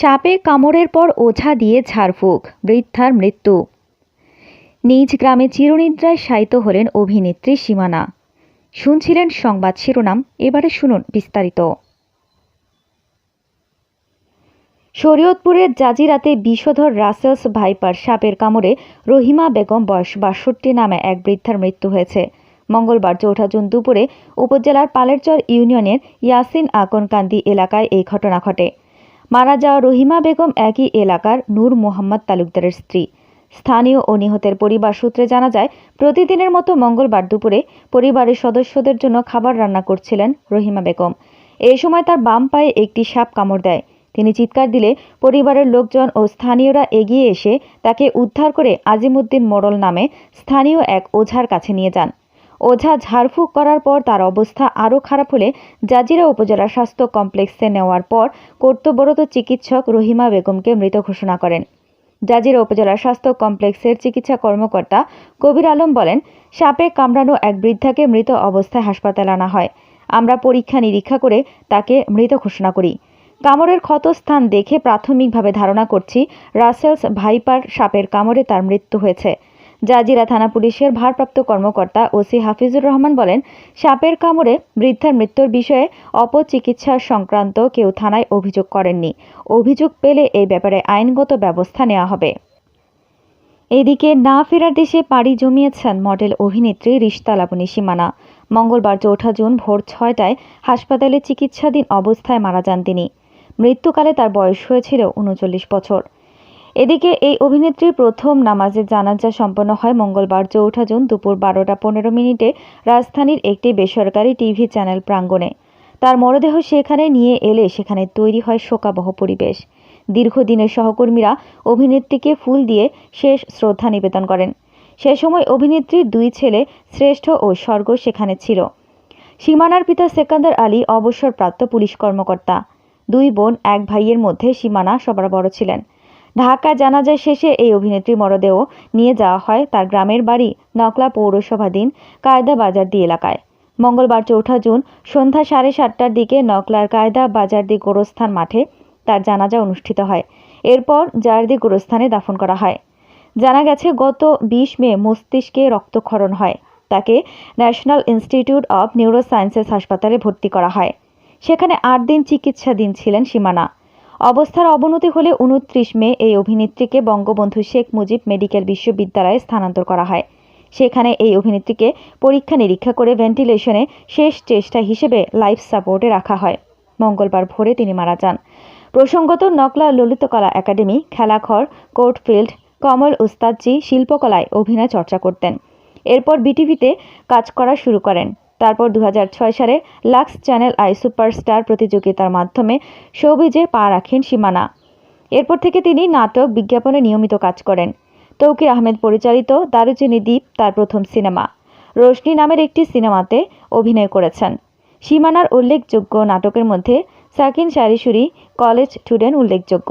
সাপে কামড়ের পর ওঝা দিয়ে ঝাড়ফুঁক, বৃদ্ধার মৃত্যু। নিজ গ্রামে চিরনিদ্রায় শায়িত হলেন অভিনেত্রী সীমানা। শুনছিলেন সংবাদ শিরোনাম, এবারে শুনুন বিস্তারিত। শরীয়তপুরের জাজিরাতে বিষধর রাসেলস ভাইপার সাপের কামড়ে রহিমা বেগম বয়স বাষট্টি নামে এক বৃদ্ধার মৃত্যু হয়েছে। মঙ্গলবার চৌঠা জুন দুপুরে উপজেলার পালেরচর ইউনিয়নের ইয়াসিন আকনকান্দি এলাকায় এই ঘটনা ঘটে। মারা যাওয়া রহিমা বেগম একই এলাকার নূর মোহাম্মদ তালুকদারের স্ত্রী। স্থানীয় ও নিহতের পরিবার সূত্রে জানা যায়, প্রতিদিনের মতো মঙ্গলবার দুপুরে পরিবারের সদস্যদের জন্য খাবার রান্না করছিলেন রহিমা বেগম। এই সময় তার বাম পায়ে একটি সাপ কামড় দেয়। তিনি চিৎকার দিলে পরিবারের লোকজন ও স্থানীয়রা এগিয়ে এসে তাকে উদ্ধার করে আজিমুদ্দিন মোড়ল নামে স্থানীয় এক ওঝার কাছে নিয়ে যান। ওঝা ঝাড়ফুঁক করার পর তার অবস্থা আরও খারাপ হলে জাজিরা উপজেলা স্বাস্থ্য কমপ্লেক্সে নেওয়ার পর কর্তব্যরত চিকিৎসক রহিমা বেগমকে মৃত ঘোষণা করেন। জাজিরা উপজেলা স্বাস্থ্য কমপ্লেক্সের চিকিৎসা কর্মকর্তা কবির আলম বলেন, সাপে কামড়ানো এক বৃদ্ধাকে মৃত অবস্থায় হাসপাতালে আনা হয়। আমরা পরীক্ষা নিরীক্ষা করে তাকে মৃত ঘোষণা করি। কামড়ের ক্ষতস্থান দেখে প্রাথমিকভাবে ধারণা করছি রাসেলস ভাইপার সাপের কামড়ে তার মৃত্যু হয়েছে। জাজিরা থানা পুলিশের ভারপ্রাপ্ত কর্মকর্তা ওসি হাফিজুর রহমান বলেন, সাপের কামড়ে বৃদ্ধার মৃত্যুর বিষয়ে অপচিকিৎসা সংক্রান্ত কেউ থানায় অভিযোগ করেননি। অভিযোগ পেলে এই ব্যাপারে আইনগত ব্যবস্থা নেওয়া হবে। এদিকে না ফেরার দেশে পাড়ি জমিয়েছেন মডেল অভিনেত্রী রিশতা লাবণী সীমানা। মঙ্গলবার চৌঠা জুন ভোর ছয়টায় হাসপাতালে চিকিৎসাধীন অবস্থায় মারা যান তিনি। মৃত্যুকালে তার বয়স হয়েছিল উনচল্লিশ বছর। এদিকে এই অভিনেত্রীর প্রথম নামাজের জানাজা সম্পন্ন হয় মঙ্গলবার চৌঠা জুন দুপুর বারোটা পনেরো মিনিটে রাজধানীর একটি বেসরকারি টিভি চ্যানেল প্রাঙ্গণে। তার মরদেহ সেখানে নিয়ে এলে সেখানে তৈরি হয় শোকাবহ পরিবেশ। দীর্ঘদিনের সহকর্মীরা অভিনেত্রীকে ফুল দিয়ে শেষ শ্রদ্ধা নিবেদন করেন। সে সময় অভিনেত্রীর দুই ছেলে শ্রেষ্ঠ ও স্বর্গ সেখানে ছিল। সীমানার পিতা সেকান্দার আলী অবসরপ্রাপ্ত পুলিশ কর্মকর্তা। দুই বোন, এক ভাইয়ের মধ্যে সীমানা সবার বড় ছিলেন। ঢাকা জানাজা শেষে এই অভিনেত্রী মরদেহ নিয়ে যাওয়া হয় তার গ্রামের বাড়ি নকলা পৌরসভাধীন কায়দা বাজারদি এলাকায়। মঙ্গলবার চৌঠা জুন সন্ধ্যা সাড়ে সাতটার দিকে নকলার কায়দা বাজারদি গোরস্থান মাঠে তার জানাজা অনুষ্ঠিত হয়। এরপর জারদি গোরস্থানে দাফন করা হয়। জানা গেছে, গত বিশ মে মস্তিষ্কে রক্তক্ষরণ হয়। তাকে ন্যাশনাল ইনস্টিটিউট অব নিউরোসায়েন্সেস হাসপাতালে ভর্তি করা হয়। সেখানে আট দিন চিকিৎসাধীন ছিলেন সীমানা। অবস্থার অবনতি হলে উনত্রিশ মে এই অভিনেত্রীকে বঙ্গবন্ধু শেখ মুজিব মেডিকেল বিশ্ববিদ্যালয়ে স্থানান্তর করা হয়। সেখানে এই অভিনেত্রীকে পরীক্ষা নিরীক্ষা করে ভেন্টিলেশনে শেষ চেষ্টা হিসেবে লাইফ সাপোর্টে রাখা হয়। মঙ্গলবার ভোরে তিনি মারা যান। প্রসঙ্গত নকলা ললিতকলা একাডেমি, খেলাঘর, কোর্টফিল্ড, কমল উস্তাদজি শিল্পকলায় অভিনয় চর্চা করতেন। এরপর বিটিভিতে কাজ করা শুরু করেন। তারপর দু হাজার ছয় সালে লাক্স চ্যানেল আই সুপারস্টার প্রতিযোগিতার মাধ্যমে শোবিজে পা রাখেন সীমানা। এরপর থেকে তিনি নাটক, বিজ্ঞাপনে নিয়মিত কাজ করেন। তৌকির আহমেদ পরিচালিত দারুচিনি দ্বীপ তার প্রথম সিনেমা। রোশনি নামের একটি সিনেমাতে অভিনয় করেছেন। সীমানার উল্লেখযোগ্য নাটকের মধ্যে সাকিন সারিসুরি, কলেজ স্টুডেন্ট উল্লেখযোগ্য।